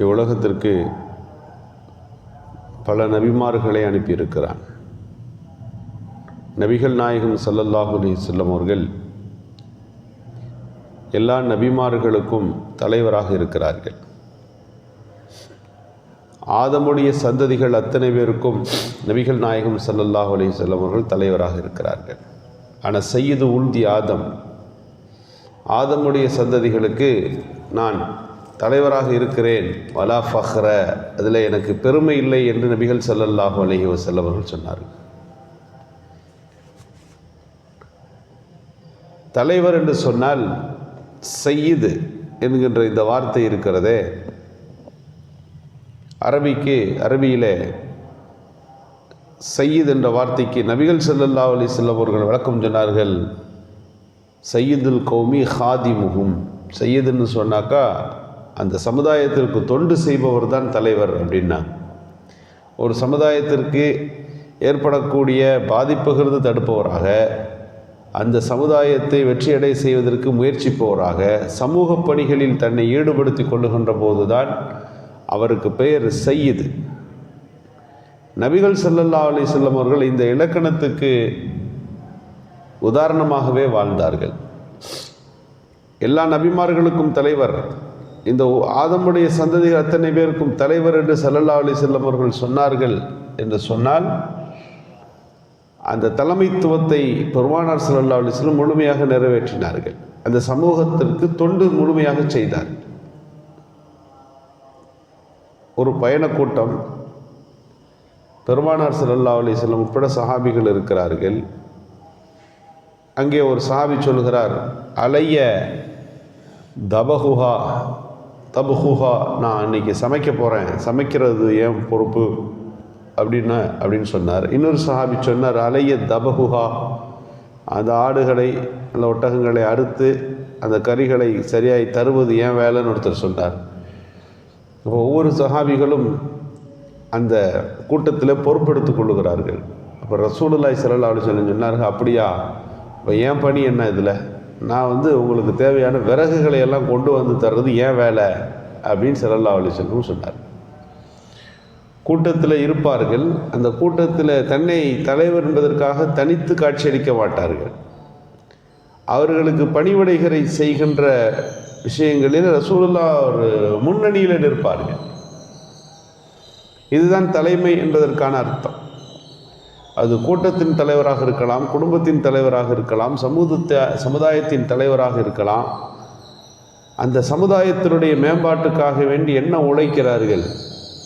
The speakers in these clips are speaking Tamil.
இவ்வுலகத்திற்கு பல நபிமார்களை அனுப்பியிருக்கிறான். நபிகள் நாயகம் சல்லல்லாஹு அலி செல்லம் அவர்கள் எல்லா நபிமார்களுக்கும் தலைவராக இருக்கிறார்கள். ஆதமுடைய சந்ததிகள் அத்தனை பேருக்கும் நபிகள் நாயகம் சல்லல்லாஹு அலி செல்லம் அவர்கள் தலைவராக இருக்கிறார்கள். ஆனால் செய்து உள்தி ஆதம் ஆதமுடைய சந்ததிகளுக்கு நான் தலைவராக இருக்கிறேன். வலா ஃபஹ்ர. அதில் எனக்கு பெருமை இல்லை என்று நபிகள் ஸல்லல்லாஹு அலஹி வஸல்லம் அவர்கள் சொன்னார்கள். தலைவர் என்று சொன்னால் செய்யுது என்கின்ற இந்த வார்த்தை இருக்கிறதே. அரபிக்கு அரபியிலே சையீத் என்ற வார்த்தைக்கு நபிகள் செல்லல்லா அலி செல்லவர்கள் அவர்கள் விளக்கம் சொன்னார்கள். சையீதுல் கௌமி ஹாதிமுகும் சையீதுன்னு சொன்னாக்கா அந்த சமுதாயத்திற்கு தொண்டு செய்பவர் தான் தலைவர் அப்படின்னா ஒரு சமுதாயத்திற்கு ஏற்படக்கூடிய பாதிப்புகிறது தடுப்பவராக அந்த சமுதாயத்தை வெற்றியடை செய்வதற்கு முயற்சிப்பவராக சமூக பணிகளில் தன்னை ஈடுபடுத்தி கொள்ளுகின்ற போதுதான் அவருக்கு பெயர் சையீது. நபிகள் ஸல்லல்லாஹு அலி செல்லம் அவர்கள் இந்த இலக்கணத்துக்கு உதாரணமாகவே வாழ்ந்தார்கள். எல்லா நபிமார்களுக்கும் தலைவர் இந்த ஆதமுடைய சந்ததிகள் அத்தனை பேருக்கும் தலைவர் என்று சல்லல்லா அலி செல்லம் அவர்கள் சொன்னார்கள் என்று சொன்னால் அந்த தலைமைத்துவத்தை பெருமானார் சல்லல்லா அலைஹி முழுமையாக நிறைவேற்றினார்கள். அந்த சமூகத்திற்கு தொண்டு முழுமையாக செய்தார்கள் ஒரு பயணக்கூட்டம் பெருமானார் சல்லல்லா அலைஹி வஸல்லம் உட்பட சஹாபிகள் இருக்கிறார்கள். அங்கே ஒரு சஹாபி சொல்கிறார் அலைய தபகுஹா தபுஹூஹா நான் இன்றைக்கி சமைக்க போகிறேன் சமைக்கிறது ஏன் பொறுப்பு? அப்படின்னு அப்படின்னு சொன்னார். இன்னொரு சஹாபி சொன்னார் அலைய தபஹுஹா. அந்த ஆடுகளை அந்த ஒட்டகங்களை அறுத்து அந்த கறிகளை சரியாய் தருவது ஏன் வேலைன்னு ஒருத்தர் சொன்னார். இப்போ ஒவ்வொரு சஹாபிகளும் அந்த கூட்டத்தில் பொறுப்பெடுத்துக் கொள்ளுகிறார்கள். அப்போ ரசூலுல்லாய் ஸல்லல்லாஹு அப்படின்னு சொல்லி சொன்னார்கள் அப்படியா? இப்போ ஏன் பணி என்ன இதில்? நான் வந்து உங்களுக்கு தேவையான விறகுகளை எல்லாம் கொண்டு வந்து தர்றது ஏன் வேலை? அப்படின்னு ஸல்லல்லாஹு அலைஹி வஸல்லம் சொன்னார். கூட்டத்தில் இருப்பார்கள். அந்த கூட்டத்தில் தன்னை தலைவர் என்பதற்காக தனித்து காட்சியளிக்க மாட்டார்கள். அவர்களுக்கு பணிவிடைகளை செய்கின்ற விஷயங்களில் ரசூலுல்லா ஒரு முன்னணியில் நிற்பார்கள். இதுதான் தலைமை என்பதற்கான அர்த்தம். அது கூட்டத்தின் தலைவராக இருக்கலாம் குடும்பத்தின் தலைவராக இருக்கலாம் சமூகத்தை சமுதாயத்தின் தலைவராக இருக்கலாம். அந்த சமுதாயத்தினுடைய மேம்பாட்டுக்காக வேண்டி என்ன உழைக்கிறார்கள்?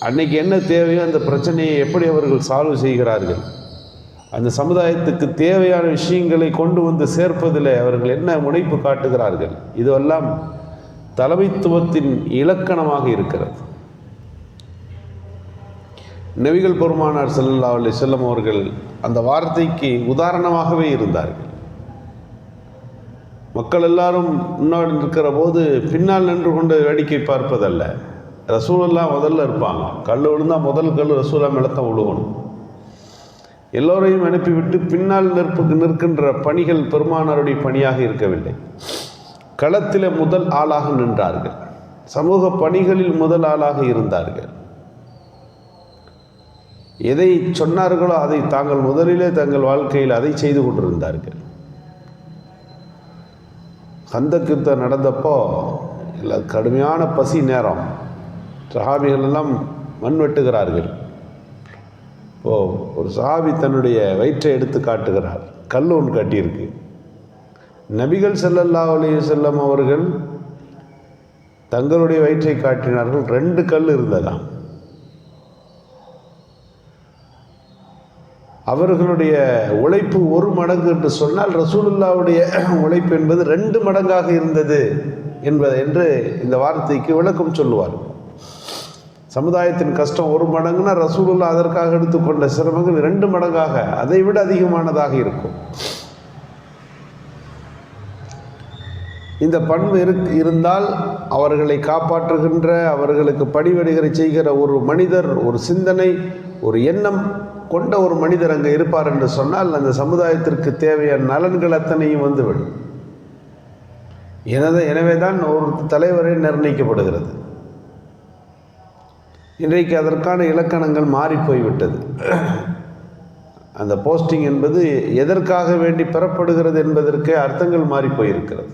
அன்னைக்கு என்ன தேவையோ அந்த பிரச்சனையை எப்படி அவர்கள் சால்வ் செய்கிறார்கள்? அந்த சமுதாயத்துக்கு தேவையான விஷயங்களை கொண்டு வந்து சேர்ப்பதில் அவர்கள் என்ன முனைப்பு காட்டுகிறார்கள்? இதுவெல்லாம் தலைமைத்துவத்தின் இலக்கணமாக இருக்கிறது. நெவிகள் பெருமானார் செல்லல்லா அலைஹி செல்லம் அவர்கள் அந்த வார்த்தைக்கு உதாரணமாகவே இருந்தார்கள். மக்கள் எல்லாரும் முன்னாடி இருக்கிற போது பின்னால் நின்று கொண்டு வேடிக்கை பார்ப்பதல்ல. ரசூலெல்லாம் முதல்ல இருப்பாங்க. கல் விழுந்தால் முதல் கல் ரசூலா மேலத்தான் விழுகணும் எல்லோரையும் அனுப்பிவிட்டு பின்னால் நிற்பு நிற்கின்ற பணிகள் பெருமானாருடைய பணியாக இருக்கவில்லை. களத்தில் முதல் ஆளாக நின்றார்கள். சமூக பணிகளில் முதல் ஆளாக இருந்தார்கள். எதை சொன்னார்களோ அதை தாங்கள் முதலிலே தங்கள் வாழ்க்கையில் அதை செய்து கொண்டிருந்தார்கள். கந்தக் யுத்தம் நடந்தப்போ இல்லை கடுமையான பசி நேரம் சஹாபிகள் எல்லாம் மண் வெட்டுகிறார்கள். ஓ ஒரு சஹாபி தன்னுடைய வயிற்றை எடுத்து காட்டுகிறார். கல் ஒன்று கட்டியிருக்கு. நபிகள் செல்லல்லா அலைஹி செல்லம் அவர்கள் தங்களுடைய வயிற்றை காட்டினார்கள். ரெண்டு கல் இருந்ததாம். அவர்களுடைய உழைப்பு ஒரு மடங்கு என்று சொன்னால் ரசூலுல்லாவுடைய உழைப்பு என்பது ரெண்டு மடங்காக இருந்தது என்பது என்று இந்த வார்த்தைக்கு விளக்கம் சொல்லுவார். சமுதாயத்தின் கஷ்டம் ஒரு மடங்குனா ரசூலுல்லா அதற்காக எடுத்துக்கொண்ட சிரமங்கள் ரெண்டு மடங்காக அதை விட அதிகமானதாக இருக்கும். இந்த பண்பு இரு இருந்தால் அவர்களை காப்பாற்றுகின்ற அவர்களுக்கு பணிவிடைகளை செய்கிற ஒரு மனிதர் ஒரு சிந்தனை ஒரு எண்ணம் கொண்ட ஒரு மனிதர் அங்கே இருப்பார் என்று சொன்னால் அந்த சமுதாயத்திற்கு தேவையான நலன்கள் அத்தனையும் வந்துவிடும். எனது எனவே தான் ஒரு தலைவரே நிர்ணயிக்கப்படுகிறது. இன்றைக்கு அதற்கான இலக்கணங்கள் மாறி போய்விட்டது அந்த போஸ்டிங் என்பது எதற்காக வேண்டி பெறப்படுகிறது என்பதற்கே அர்த்தங்கள் மாறி போயிருக்கிறது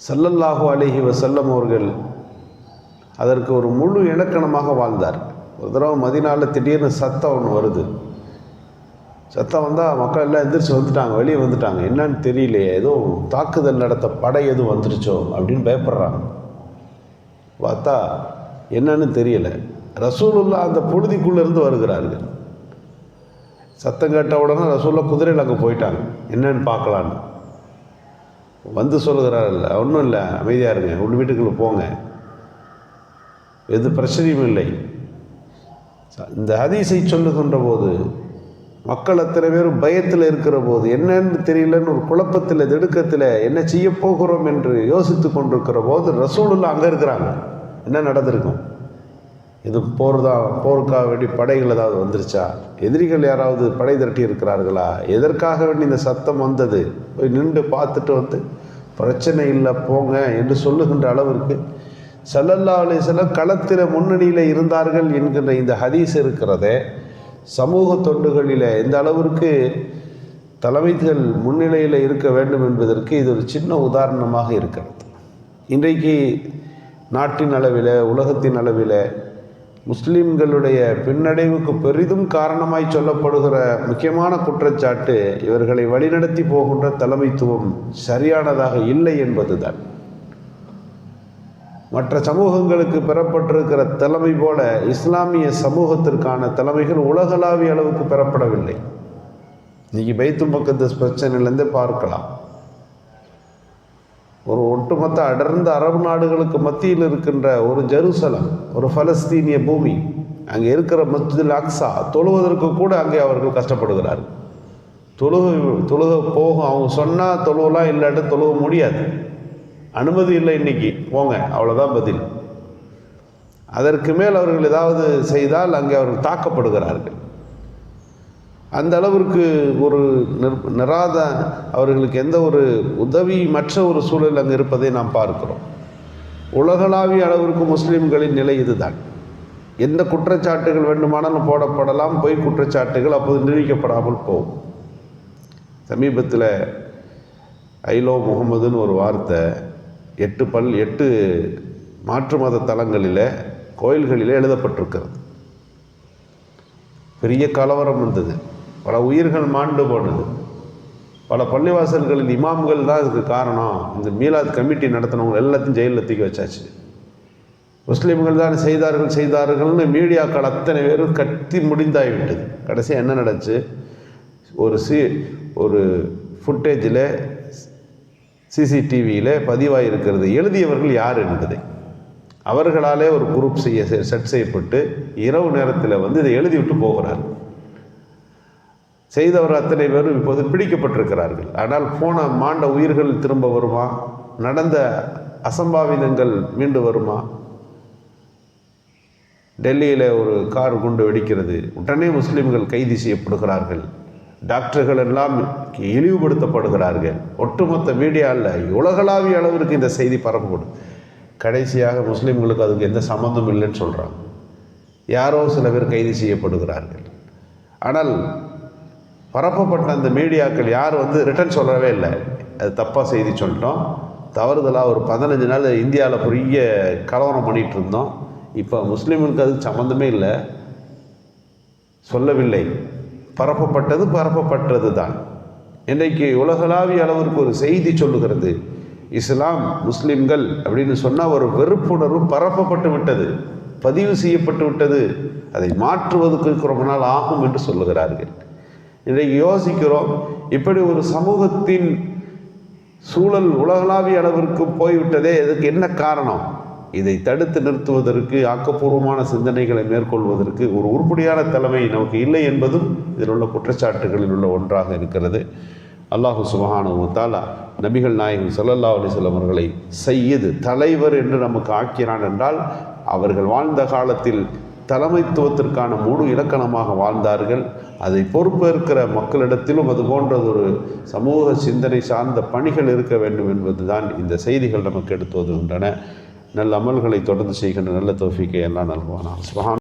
சல்லல்லாஹு அலைஹி வசல்லம் அவர்கள் அதற்கு ஒரு முழு இலக்கணமாக வாழ்ந்தார் ஒரு தடவை மதினாவில் திடீர்னு சத்தம் ஒன்று வருது. சத்தம் வந்தால் மக்கள் எல்லாம் எந்திரிச்சு வந்துட்டாங்க வெளியே வந்துட்டாங்க. என்னன்னு தெரியலையே ஏதோ தாக்குதல் நடத்த படை எதுவும் வந்துருச்சோ அப்படின்னு பயப்படுறாங்க. பார்த்தா என்னன்னு தெரியல. ரசூலுல்லா அந்த புழுதிக்குள்ளேருந்து வருகிறார்கள். சத்தம் கேட்ட உடனே ரசூல்லா குதிரையில் அங்கே போயிட்டாங்க. என்னன்னு பார்க்கலான்னு. வந்து சொல்லுகிறார்கள் ஒன்றும் இல்லை அமைதியாக இருங்க உள் வீட்டுக்குள்ளே போங்க. எது பிரச்சனையும் இல்லை. இந்த ஹதீஸை சொல்லுகின்ற போது மக்கள் அத்தனை பேரும் பயத்தில் இருக்கிற போது என்னன்னு தெரியலன்னு ஒரு குழப்பத்தில் திடுக்கத்தில் என்ன செய்ய போகிறோம் என்று யோசித்து கொண்டிருக்கிற போது ரசூலுல்லா அங்கே இருக்கிறாங்க. என்ன நடந்திருக்கும்? இது போர் தான் போருக்காக வேண்டி படைகள் ஏதாவது வந்துருச்சா? எதிரிகள் யாராவது படை திரட்டி இருக்கிறார்களா? எதற்காக வேண்டி இந்த சத்தம் வந்தது? போய் நின்று பார்த்துட்டு வந்து பிரச்சனை இல்லை போங்க என்று சொல்லுகின்ற அளவிற்கு சல்லல்லா அலிஸ்லாம் களத்தில் முன்னணியில் இருந்தார்கள் என்கின்ற இந்த ஹதீஸ் இருக்கிறதே. சமூக தொண்டுகளில் எந்த அளவிற்கு தலைமைகள் முன்னிலையில் இருக்க வேண்டும் என்பதற்கு இது ஒரு சின்ன உதாரணமாக இருக்கிறது. இன்றைக்கு நாட்டின் அளவில் உலகத்தின் அளவில் முஸ்லீம்களுடைய பின்னடைவுக்கு பெரிதும் காரணமாய் சொல்லப்படுகிற முக்கியமான குற்றச்சாட்டு இவர்களை வழிநடத்தி போகின்ற தலைமைத்துவம் சரியானதாக இல்லை என்பதுதான். மற்ற சமூகங்களுக்கு பெறப்பட்டிருக்கிற தலைமை போல இஸ்லாமிய சமூகத்திற்கான தலைமைகள் உலகளாவிய அளவுக்கு பெறப்படவில்லை. இன்னைக்கு பைத்து பக்கத்து பிரச்சனையிலேருந்து பார்க்கலாம். ஒரு ஒட்டுமொத்த அடர்ந்த அரபு நாடுகளுக்கு மத்தியில் இருக்கின்ற ஒரு ஜெருசலம் ஒரு பலஸ்தீனிய பூமி அங்கே இருக்கிற மஸ்ஜிதுல் அக்ஸா தொழுவதற்கு கூட அங்கே அவர்கள் கஷ்டப்படுகிறார்கள். தொழுக தொழுக போகும் அவங்க சொன்னால் தொழுவலாம் இல்லாட்ட தொழுக முடியாது. அனுமதி இல்லை இன்னைக்கு. போங்க அவ்வளோதான் பதில். அதற்கு மேல் அவர்கள் ஏதாவது செய்தால் அங்கே அவர்கள் தாக்கப்படுகிறார்கள். அந்த அளவிற்கு ஒரு நிராத அவர்களுக்கு எந்த ஒரு உதவி மற்ற ஒரு சூழல் அங்கே இருப்பதை நாம் பார்க்கிறோம். உலகளாவிய அளவிற்கு முஸ்லீம்களின் நிலை இதுதான். எந்த குற்றச்சாட்டுகள் வேண்டுமானாலும் போடப்படலாம் பொய் குற்றச்சாட்டுகள் அப்போது நிரூபிக்கப்படாமல் போகும். சமீபத்தில் ஐலோ முகமதுன்னு ஒரு வார்த்தை எட்டு பல் எட்டு மாற்று மத தலங்களில் கோயில்களில் எழுதப்பட்டிருக்கிறது. பெரிய கலவரம் வந்தது பல உயிர்கள் மாண்டு போனது. பல பள்ளிவாசல்களில் இமாம்கள் தான் இதுக்கு காரணம். இந்த மீலாத் கமிட்டி நடத்தினவங்க எல்லாத்தையும் ஜெயிலில் தூக்கி வச்சாச்சு. முஸ்லீம்கள் தான் செய்தார்கள் செய்தார்கள்னு மீடியாக்கள் அத்தனை பேரும் கத்தி முடிந்தாகிவிட்டது கடைசியாக என்ன நடந்துச்சு? ஒரு சி ஒரு ஃபுட்டேஜில் சிசிடிவியில் பதிவாக இருக்கிறது எழுதியவர்கள் யார் என்பதை. அவர்களாலே ஒரு குரூப் செய்ய செட் செய்யப்பட்டு இரவு நேரத்தில் வந்து இதை எழுதிவிட்டு போகிறார். செய்தவர் அத்தனை பேரும் இப்போது பிடிக்கப்பட்டிருக்கிறார்கள். ஆனால் போன மாண்ட உயிர்கள் திரும்ப வருமா? நடந்த அசம்பாவிதங்கள் மீண்டு வருமா? டெல்லியில் ஒரு கார் குண்டு வெடிக்கிறது. உடனே முஸ்லீம்கள் கைது செய்யப்படுகிறார்கள். டாக்டர்கள் எல்லாம் இழிவுபடுத்தப்படுகிறார்கள். ஒட்டுமொத்த மீடியாவில் உலகளாவிய அளவிற்கு இந்த செய்தி பரப்பப்படும். கடைசியாக முஸ்லீம்களுக்கு அதுக்கு எந்த சம்மந்தம் இல்லைன்னு சொல்கிறாங்க யாரோ சில பேர் கைது செய்யப்படுகிறார்கள். ஆனால் பரப்பப்பட்ட அந்த மீடியாக்கள் யார் வந்து ரிட்டர்ன் சொல்லவே இல்லை. அது தப்பாக செய்தி சொல்லிட்டோம். தவறுதலாக ஒரு பதினஞ்சு நாள் இந்தியாவில் பெரிய கலவரம் பண்ணிகிட்டு இருந்தோம். இப்போ முஸ்லீம்களுக்கு அது சம்மந்தமே இல்லை. சொல்லவில்லை. பரப்பப்பட்டது பரப்பப்பட்டது தான் இன்றைக்கு உலகளாவிய அளவிற்கு ஒரு செய்தி சொல்லுகிறது. இஸ்லாம் முஸ்லிம்கள் அப்படின்னு சொன்னால் ஒரு வெறுப்புணர்வு பரப்பப்பட்டு விட்டது பதிவு செய்யப்பட்டு விட்டது. அதை மாற்றுவதற்கு ரொம்ப நாள் ஆகும் என்று சொல்லுகிறார்கள். இன்றைக்கு யோசிக்கிறோம் இப்படி ஒரு சமூகத்தின் சூழல் உலகளாவிய அளவிற்கு போய்விட்டதே இதுக்கு என்ன காரணம்? இதை தடுத்து நிறுத்துவதற்கு ஆக்கப்பூர்வமான சிந்தனைகளை மேற்கொள்வதற்கு ஒரு உருப்படியான தலைமை நமக்கு இல்லை என்பதும் இதில் உள்ள குற்றச்சாட்டுகளில் உள்ள ஒன்றாக இருக்கிறது. அல்லாஹு சுபஹானு தாலா நபிகள் நாயகம் சல்லல்லா அலிஸ்லம் அவர்களை செய்யது தலைவர் என்று நமக்கு ஆக்கிறான் என்றால் அவர்கள் வாழ்ந்த காலத்தில் தலைமைத்துவத்திற்கான முழு இலக்கணமாக வாழ்ந்தார்கள். அதை பொறுப்பேற்கிற மக்களிடத்திலும் அது போன்றதொரு சமூக சிந்தனை சார்ந்த பணிகள் இருக்க வேண்டும் என்பதுதான் இந்த செய்திகள் நமக்கு எடுத்து வருகின்றன. நல்ல அமல்களை தொடர்ந்து செய்கின்ற நல்ல தோஃபிக்கை எல்லாம் நல்குவானா சுபஹான்